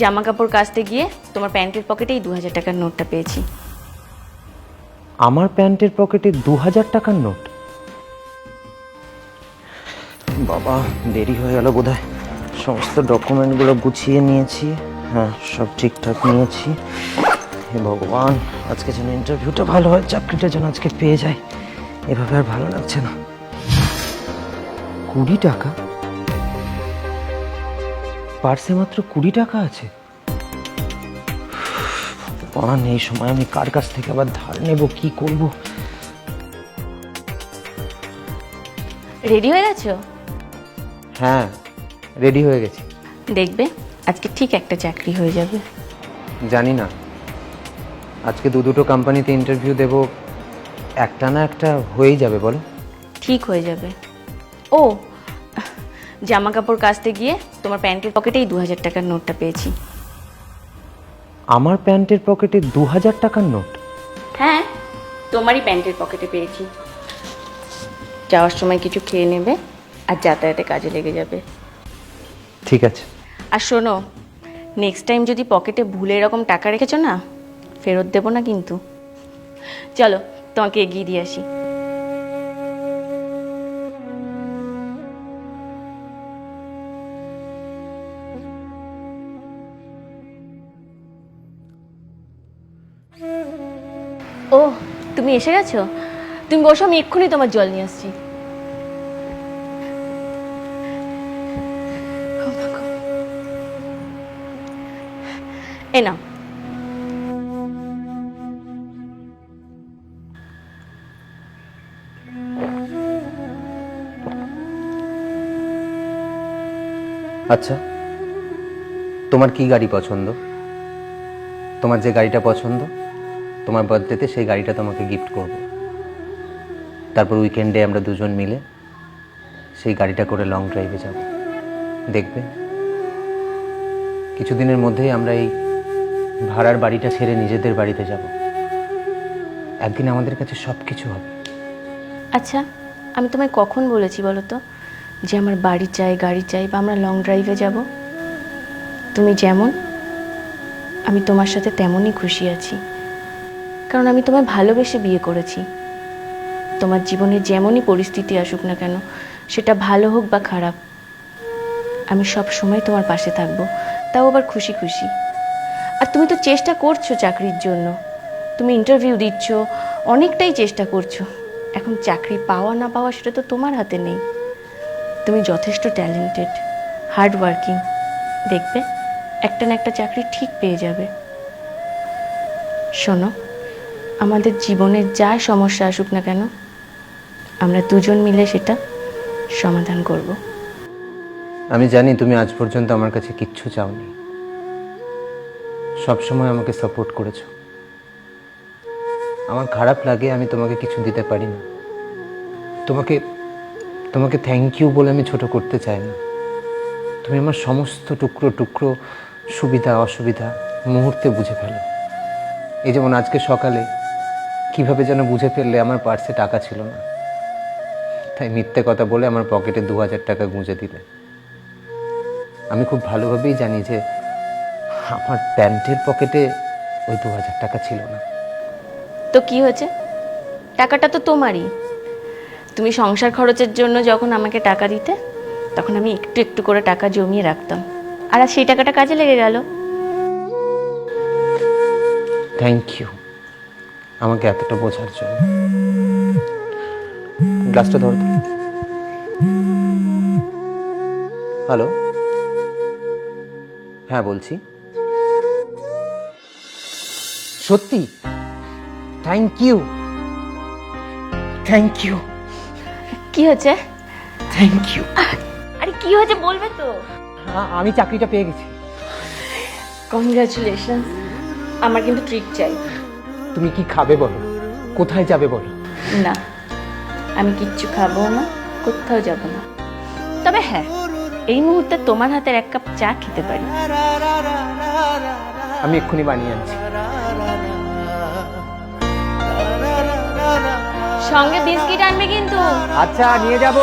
জামা কাপড় কাচতে গিয়ে তোমার প্যান্টের পকেটেই দু হাজার টাকার নোটটা পেয়েছি। আমার প্যান্টের পকেটে দু হাজার টাকার নোট? বাবা, দেরি হয়ে গেল বোধ সমস্ত ডকুমেন্টগুলো গুছিয়ে নিয়েছি হ্যাঁ সব ঠিকঠাক নিয়েছি। হে ভগবান, আজকে যেন ইন্টারভিউটা ভালো হয়, চাকরিটা যেন আজকে পেয়ে যায়। এভাবে আর ভালো লাগছে না। কুড়ি টাকা? পার্সে মাত্র কুড়ি টাকা আছে। ভগবান এই সময় আমি কার কাছ থেকে আবার ধার নেব কি করব? রেডি হয়ে গেছো? হ্যাঁ রেডি হয়ে গেছি। দেখবে আজকে ঠিক একটা চাকরি হয়ে যাবে। জানি না। আজকে দু দুটো কোম্পানিতে ইন্টারভিউ দেব একটা না একটা হয়েই যাবে বলো। ঠিক হয়ে যাবে। ও জামা কাপড় কাচতে গিয়ে তোমার প্যান্টের পকেটেই দু হাজার টাকার নোটটা পেয়েছি। আমার প্যান্টের পকেটে দু হাজার টাকার নোট? হ্যাঁ তোমারই প্যান্টের পকেটে পেয়েছি। যাওয়ার সময় কিছু খেয়ে নেবে আর যাতায়াতে কাজে লেগে যাবে। ঠিক আছে। আর শোনো নেক্সট টাইম যদি পকেটে ভুলে এরকম টাকা রেখেছো না ফেরত দেবো না কিন্তু। চলো তোমাকে এগিয়ে দিয়ে আসি। ও, তুমি এসে গেছো? তুমি বসো, আমি এক্ষুনি তোমার জল নিয়ে আসছি। এ আচ্ছা তোমার কি গাড়ি পছন্দ? তোমার যে গাড়িটা পছন্দ? তোমার বার্থডেতে সেই গাড়িটা তোমাকে গিফট করব। তারপর উইকেন্ডে আমরা দুজন মিলে সেই গাড়িটা করে লং ড্রাইভে যাব। দেখবে? কিছুদিনের মধ্যেই আমরা এই ভাড়ার বাড়িটা ছেড়ে নিজেদের বাড়িতে যাব। একদিন আমাদের কাছে সব কিছু হবে। আচ্ছা আমি তোমায় কখন বলেছি বলো তো? যে আমার বাড়ি চাই, গাড়ি চাই বা আমরা লং ড্রাইভে যাব? তুমি যেমন, আমি তোমার সাথে তেমনই খুশি আছি। কারণ আমি তোমায় ভালোবেসে বিয়ে করেছি। তোমার জীবনে যেমনই পরিস্থিতি আসুক না কেন, সেটা ভালো হোক বা খারাপ, আমি সব সময় তোমার পাশে থাকব। তাও আবার খুশি খুশি। আর তুমি তো চেষ্টা করছ চাকরির জন্য। তুমি ইন্টারভিউ দিচ্ছ, অনেকটাই চেষ্টা করছ। এখন চাকরি পাওয়া না পাওয়া সেটা তো তোমার হাতে নেই। তুমি যথেষ্ট ট্যালেন্টেড হার্ড ওয়ার্কিং দেখবে, একটা না একটা চাকরি ঠিক পেয়ে যাবে। শোনো আমাদের জীবনে যা সমস্যা আসুক না কেন, আমরা দুজন মিলে সেটা সমাধান করব। আমি জানি তুমি আজ পর্যন্ত আমার কাছে কিচ্ছু চাওনি। সব সময় আমাকে সাপোর্ট করেছ। আমার খারাপ লাগে আমি তোমাকে কিছু দিতে পারি না। তোমাকে তোমাকে থ্যাংক ইউ বলে আমি ছোট করতে চাই না। তুমি আমার সমস্ত টুকরো টুকরো সুবিধা, অসুবিধা মুহূর্তে বুঝে ফেলো। এই যেমন আজকে সকালে কীভাবে যেন বুঝে ফেললে আমার পার্সে টাকা ছিল না। তাই মিথ্যে কথা বলে আমার পকেটে দু হাজার টাকা গুঁজে দিলে। আমি খুব ভালোভাবেই জানি যে আমার প্যান্টের পকেটে ওই দু হাজার টাকা ছিল না। তো কি হয়েছে? টাকাটা তো তোমারই। তুমি সংসার খরচের জন্য যখন আমাকে টাকা দিতে তখন আমি একটু একটু করে টাকা জমিয়ে রাখতাম। আর সেই টাকাটা কাজে লেগে গেল। থ্যাংক ইউ আমাকে এতটা বোঝার জন্য। গ্লাসটা ধরো হ্যালো? হ্যাঁ বলছি। সত্যি? থ্যাংক ইউ থ্যাংক ইউ কি হয়েছে? থ্যাংক ইউ আরে কি হয়েছে বলবে তো? আমি চাকরিটা পেয়ে গেছি। কংগ্রাচুলেশন আমার কিন্তু ট্রিট চাই। তুমি কি খাবে বলো? কোথায় যাবে বলো? না আমি কিচ্ছু খাব না কোথাও যাব না। তবে হ্যাঁ এই মুহূর্তে তোমার হাতের এক কাপ চা খেতে পারি। আমি এক্ষুনি বানিয়ে আনছি। সঙ্গে বিস্কিট আনবে কিন্তু। আচ্ছা নিয়ে যাব।